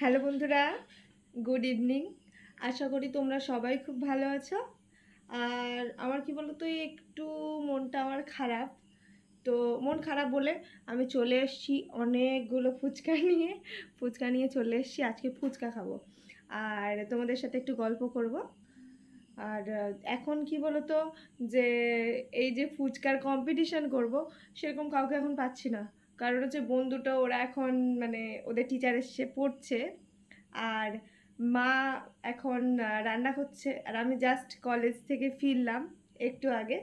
Hello বন্ধুরা good evening আশা করি তোমরা সবাই খুব ভালো আছো। আর আমার কি বলতো, এই একটু মনটা আমার খারাপ। তো মন খারাপ বলে আমি চলে এসেছি অনেকগুলো ফুচকা নিয়ে। ফুচকা নিয়ে চলে এসেছি, আজকে ফুচকা খাব। আর তোমাদের সাথে একটু গল্প করব। আর এখন কি বলতো, যে এই যে ফুচকার কম্পিটিশান করব, সেরকম কাউকে এখন পাচ্ছি না। কারণ হচ্ছে বন্ধুটা ওরা এখন মানে ওদের টিচার এসে পড়ছে আর মা এখন রান্না করছে আর আমি জাস্ট কলেজ থেকে ফিরলাম একটু আগে।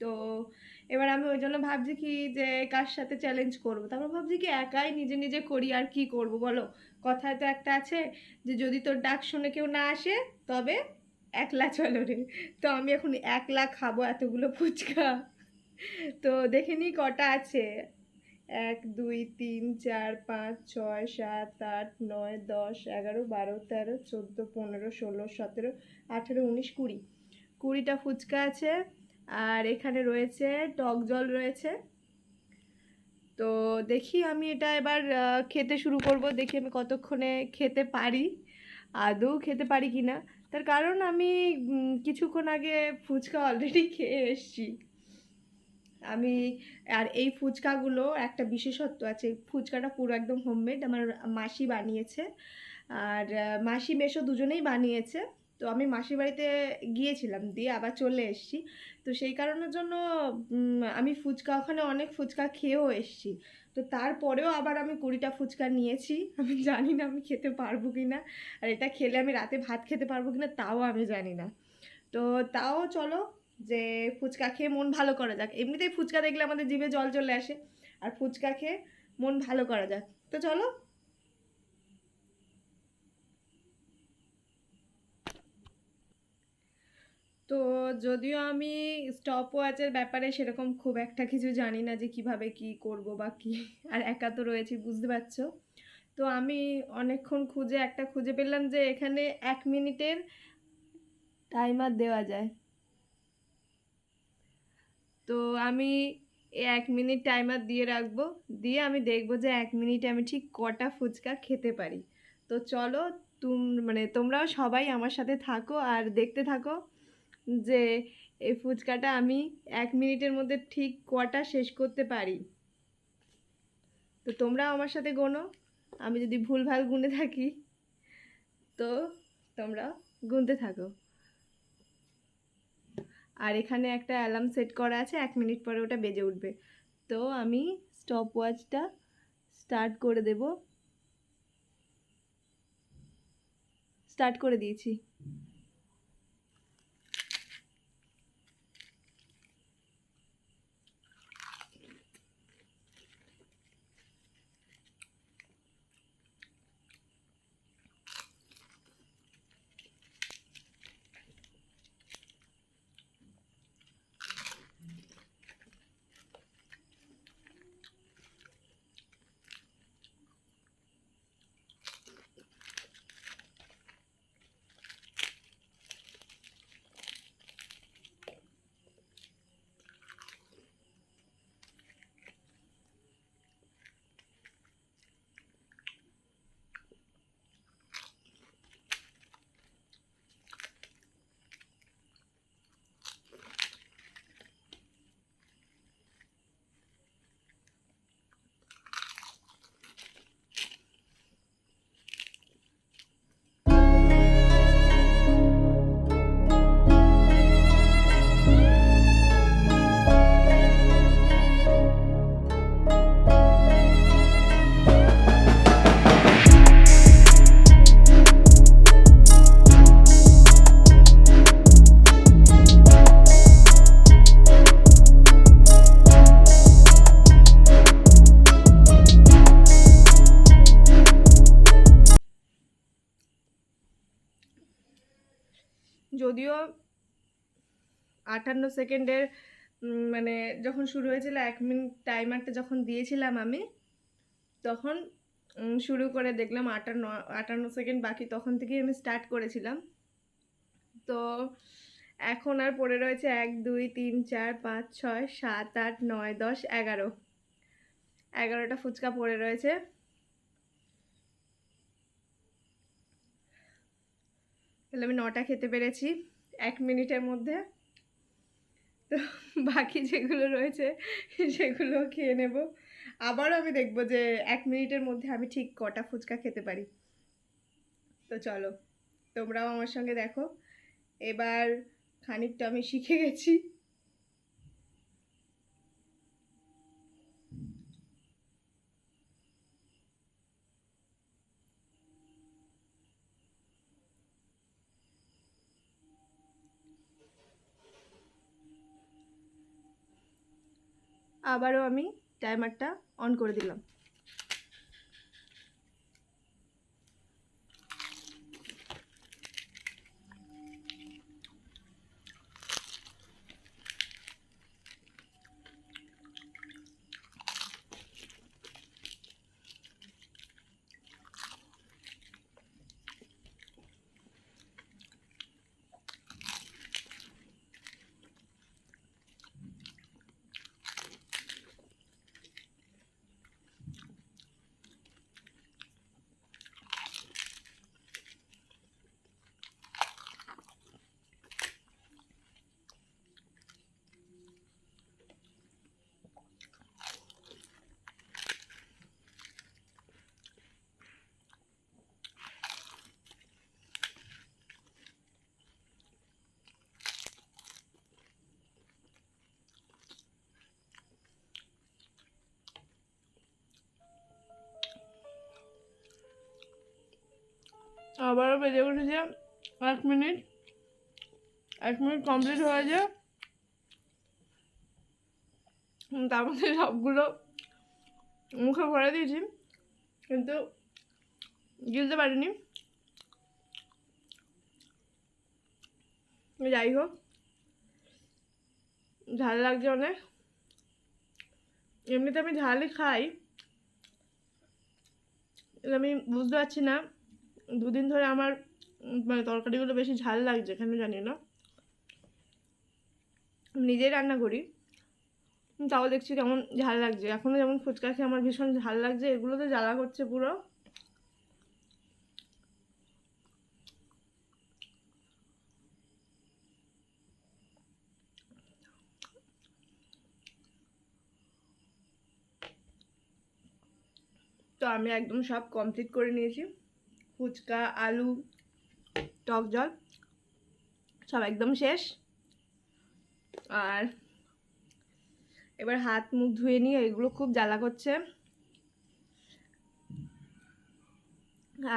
তো এবার আমি ওই জন্য ভাবছি কি যে কার সাথে চ্যালেঞ্জ করব? তারপর ভাবছি কি একাই নিজে নিজে করি আর কি করব বলো? কথায় তো একটা আছে যে যদি তোর ডাক শুনে কেউ না আসে, তবে একলা চলো রে। তো আমি এখন একলা খাব এতগুলো ফুচকা। তো দেখে নিই কটা আছে। এক, দুই, তিন, চার, পাঁচ, ছয়, সাত, আট, নয়, দশ, এগারো, বারো, তেরো, চোদ্দ, পনেরো, ষোলো, সতেরো, আঠেরো, উনিশ, কুড়ি। কুড়িটা ফুচকা আছে আর এখানে রয়েছে টক জল রয়েছে। তো দেখি আমি এটা এবার খেতে শুরু করব। দেখি আমি কতক্ষণে খেতে পারি, আদৌ খেতে পারি কি না তার কারণ আমি কিছুক্ষণ আগে ফুচকা অলরেডি খেয়ে এসেছি। আমি, আর এই ফুচকাগুলো একটা বিশেষত্ব আছে, ফুচকাটা পুরো একদম হোমমেড আমার মাসি বানিয়েছে। আর মাসি মেশো দুজনেই বানিয়েছে। তো আমি মাসির বাড়িতে গিয়েছিলাম, দিয়ে আবার চলে এসেছি। তো সেই কারণের জন্য আমি ফুচকা, ওখানে অনেক ফুচকা খেয়েও এসছি। তো তারপরেও আবার আমি কুড়িটা ফুচকা নিয়েছি। আমি জানি না আমি খেতে পারব কি না আর এটা খেলে আমি রাতে ভাত খেতে পারব কি না তাও আমি জানি না। তো তাও চলো যে ফুচকা খেয়ে মন ভালো করা যাক। এমনিতেই ফুচকা দেখলে আমাদের জিভে জল চলে আসে। আর ফুচকা খেয়ে মন ভালো করা যাক। তো চলো। তো যদিও আমি স্টপ ওয়াচের ব্যাপারে সেরকম খুব একটা কিছু জানি না যে কীভাবে কি করব বা কি। আর একা তো রয়েছি, বুঝতে পারছ? তো আমি অনেকক্ষণ খুঁজে একটা খুঁজে পেলাম যে এখানে এক মিনিটের টাইমার দেওয়া যায়। তো আমি এক মিনিট টাইমার দিয়ে রাখব। দিয়ে আমি দেখব যে এক মিনিটে আমি ঠিক কটা ফুচকা খেতে পারি। তো চলো তুম মানে তোমরাও সবাই আমার সাথে থাকো আর দেখতে থাকো যে এই ফুচকাটা আমি এক মিনিটের মধ্যে ঠিক কটা শেষ করতে পারি। তো তোমরাও আমার সাথে গোনো। আমি যদি ভুলভাল গুনে থাকি, তো তোমরা গুনতে থাকো। আর এখানে একটা অ্যালার্ম সেট করা আছে, এক মিনিট পরে ওটা বেজে উঠবে। তো আমি স্টপ ওয়াচটা স্টার্ট করে দেব। স্টার্ট করে দিয়েছি। যদিও আটান্ন সেকেন্ডের মানে যখন শুরু হয়েছিল, এক মিনিট টাইমারটা যখন দিয়েছিলাম আমি, তখন শুরু করে দেখলাম আটান্ন আটান্ন সেকেন্ড বাকি, তখন থেকেই আমি স্টার্ট করেছিলাম। তো এখন আর পড়ে রয়েছে এক, দুই, তিন, চার, পাঁচ, ছয়, সাত, আট, নয়, দশ, এগারো। এগারোটা ফুচকা পড়ে রয়েছে। তাহলে আমি নটা খেতে পেরেছি, এক মিনিটের মধ্যে। তো বাকি যেগুলো রয়েছে, সেগুলো খেয়ে নেব। আবারও আমি দেখব যে এক মিনিটের মধ্যে আমি ঠিক কটা ফুচকা খেতে পারি। তো চলো, তোমরাও আমার সঙ্গে দেখো। এবার খানিকটা আমি শিখে গেছি। আবারও আমি টাইমারটা অন করে দিলাম। আবারও বেজে উঠেছে এক মিনিট। এক মিনিট কমপ্লিট হয়েছে তার মধ্যে সবগুলো মুখে ভরে দিয়েছি, কিন্তু গিলতে পারিনি। যাই হোক, ঝাল লাগছে অনেক। এমনিতে আমি ঝালই খাই। আমি বুঝতে পারছি না। দুদিন ধরে আমার মানে তরকারিগুলো বেশি ঝাল লাগছে কেন জানি না। নিজেই রান্না করি। তাও দেখছি কেমন ঝাল লাগছে। এখনও যেমন ফুচকা খেয়ে আমার ভীষণ ঝাল লাগছে এগুলো তো জ্বালা করছে পুরো। তো আমি একদম সব কমপ্লিট করে নিয়েছি। ফুচকা, আলু, টক জল, সব একদম শেষ। আর এবার হাত মুখ ধুয়ে নিয়ে এগুলো খুব জ্বালা করছে।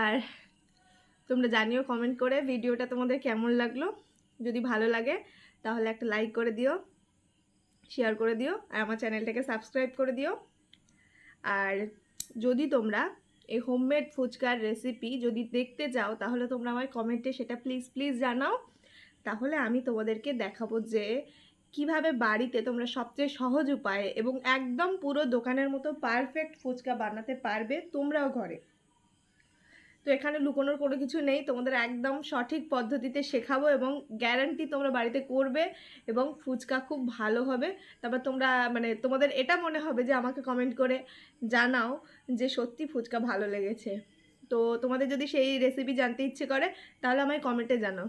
আর তোমরা জানিও কমেন্ট করে ভিডিওটা তোমাদের কেমন লাগল। যদি ভালো লাগে, তাহলে একটা লাইক করে দিও শেয়ার করে দিও, আর আমার চ্যানেলটাকে সাবস্ক্রাইব করে দিও। আর যদি তোমরা এই হোমমেড ফুচকার রেসিপি যদি দেখতে চাও, তাহলে তোমরা আমার কমেন্টে সেটা প্লিজ প্লিজ জানাও। তাহলে আমি তোমাদেরকে দেখাবো যে কীভাবে বাড়িতে তোমরা সবচেয়ে সহজ উপায়ে এবং একদম পুরো দোকানের মতো পারফেক্ট ফুচকা বানাতে পারবে তোমরাও ঘরে। তো এখানে লুকোনোর কোনো কিছু নেই। তোমাদের একদম সঠিক পদ্ধতিতে শেখাবো এবং গ্যারান্টি তোমরা বাড়িতে করবে এবং ফুচকা খুব ভালো হবে। তারপর তোমরা মানে তোমাদের এটা মনে হবে যে আমাকে কমেন্ট করে জানাও যে সত্যি ফুচকা ভালো লেগেছে। তো তোমাদের যদি সেই রেসিপি জানতে ইচ্ছে করে, তাহলে আমায় কমেন্টে জানাও।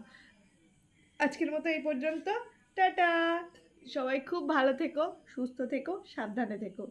আজকের মতো এই পর্যন্ত। টাটা! সবাই খুব ভালো থেকো, সুস্থ থেকো, সাবধানে থেকো।